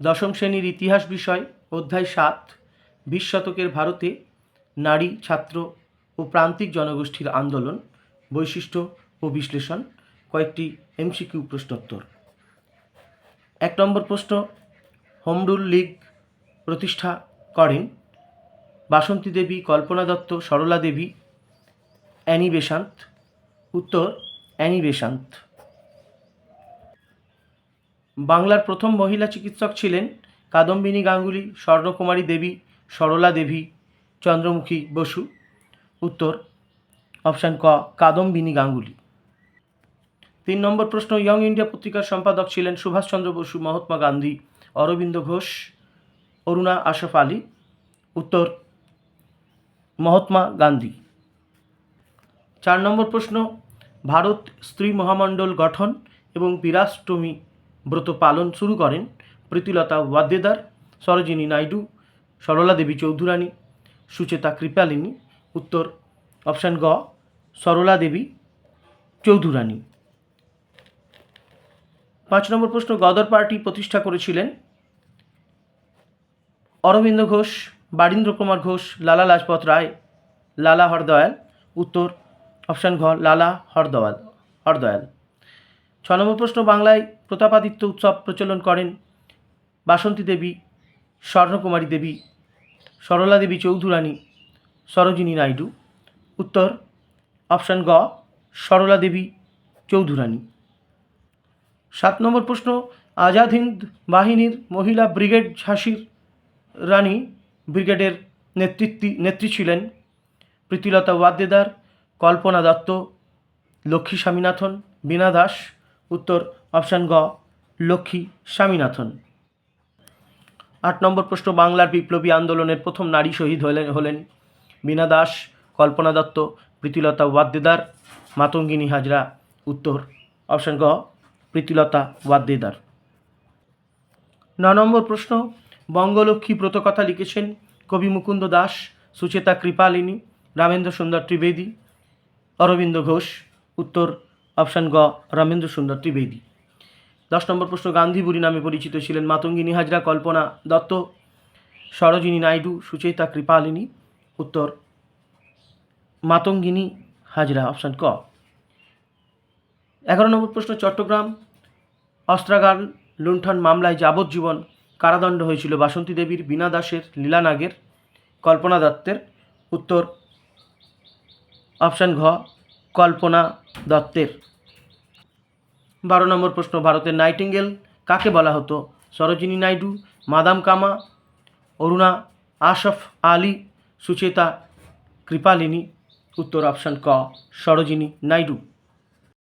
দশম শ্রেণির ইতিহাস বিষয়, অধ্যায় সাত, বিশ শতকের ভারতে নারী, ছাত্র ও প্রান্তিক জনগোষ্ঠীর আন্দোলন, বৈশিষ্ট্য ও বিশ্লেষণ, কয়েকটি এমসিকিউ প্রশ্নোত্তর। এক নম্বর প্রশ্ন হোম রুল লীগ প্রতিষ্ঠা করেন বাসন্তী দেবী, কল্পনা দত্ত, সরলা দেবী, অ্যানি বেশান্ত। উত্তর, অ্যানি বেসান্ত বাংলার প্রথম মহিলা চিকিৎসক ছিলেন কাদম্বিনী গাঙ্গুলি, স্বর্ণকুমারী দেবী, সরলা দেবী, চন্দ্রমুখী বসু। উত্তর, অপশান ক, কাদম্বিনী গাঙ্গুলি। তিন নম্বর প্রশ্ন, ইয়ং ইন্ডিয়া পত্রিকার সম্পাদক ছিলেন সুভাষচন্দ্র বসু, মহাত্মা গান্ধী, অরবিন্দ ঘোষ, অরুণা আশফ আলী। উত্তর, মহাত্মা গান্ধী। চার নম্বর প্রশ্ন, ভারত স্ত্রী মহামণ্ডল গঠন এবং বীরাষ্টমী ব্রত পালন শুরু করেন প্রীতিলতা ওয়াদ্দেদার, সরোজিনী নাইডু, সরলা দেবী চৌধুরানী, সুচেতা কৃপালিনী, উত্তর অপশান গ, সরলা দেবী চৌধুরানী। পাঁচ নম্বর প্রশ্ন, গদর পার্টি প্রতিষ্ঠা করেছিলেন অরবিন্দ ঘোষ, বারীন্দ্র কুমার ঘোষ, লালা লাজপত রায়, লালা হরদয়াল, উত্তর অপশান ঘ, লালা হরদয়াল হরদয়াল। ছ নম্বর প্রশ্ন, বাংলায় প্রতাপাদিত্য উৎসব প্রচলন করেন বাসন্তী দেবী, স্বর্ণকুমারী দেবী, সরলা দেবী চৌধুরানী, সরোজিনী নাইডু। উত্তর, অপশান গ, সরলা দেবী চৌধুরানী। সাত নম্বর প্রশ্ন, আজাদ হিন্দ বাহিনীর মহিলা ব্রিগেড ঝাঁসির রানী ব্রিগেডের নেতৃত্বে নেত্রী ছিলেন প্রীতিলতা ওয়াদ্দেদার, কল্পনা দত্ত, লক্ষ্মী স্বামীনাথন, বীণা দাস উত্তর অপশান গ, লক্ষ্মী স্বামীনাথন। আট নম্বর প্রশ্ন, বাংলার বিপ্লবী আন্দোলনের প্রথম নারী শহীদ হলেন হলেন বীণা দাস, কল্পনা দত্ত, প্রীতিলতা ওয়াদ্দেদার, মাতঙ্গিনী হাজরা। উত্তর অপশান গ, প্রীতিলতা ওয়াদ্দেদার। ন নম্বর প্রশ্ন, বঙ্গলক্ষ্মী ব্রতকথা লিখেছেন কবি মুকুন্দ দাস, সুচেতা কৃপালিনী, রামেন্দ্র সুন্দর ত্রিবেদী, অরবিন্দ ঘোষ। উত্তর অপশান গ রামেন্দ্র সুন্দর ত্রিবেদী। দশ নম্বর প্রশ্ন গান্ধী বুড়ি নামে পরিচিত ছিলেন মাতঙ্গিনী হাজরা কল্পনা দত্ত, সরোজিনী নাইডু, সুচেতা কৃপালিনী। উত্তর, মাতঙ্গিনী হাজরা, অপশান ক। এগারো নম্বর প্রশ্ন, চট্টগ্রাম, অস্ত্রাগার লুণ্ঠন মামলায় যাবজ্জীবন কারাদণ্ড হয়েছিল বাসন্তী দেবীর, বীণা দাসের, লীলা নাগের, কল্পনা দত্তের। উত্তর, অপশান ঘ কল্পনা দত্তের। বারো নম্বর প্রশ্ন, ভারতের নাইটিঙ্গেল কাকে বলা হতো? সরোজিনী নাইডু, মাদাম কামা, অরুণা, আশফ আলী, সুচেতা কৃপালিনী। উত্তর অপশান ক, সরোজিনী নাইডু।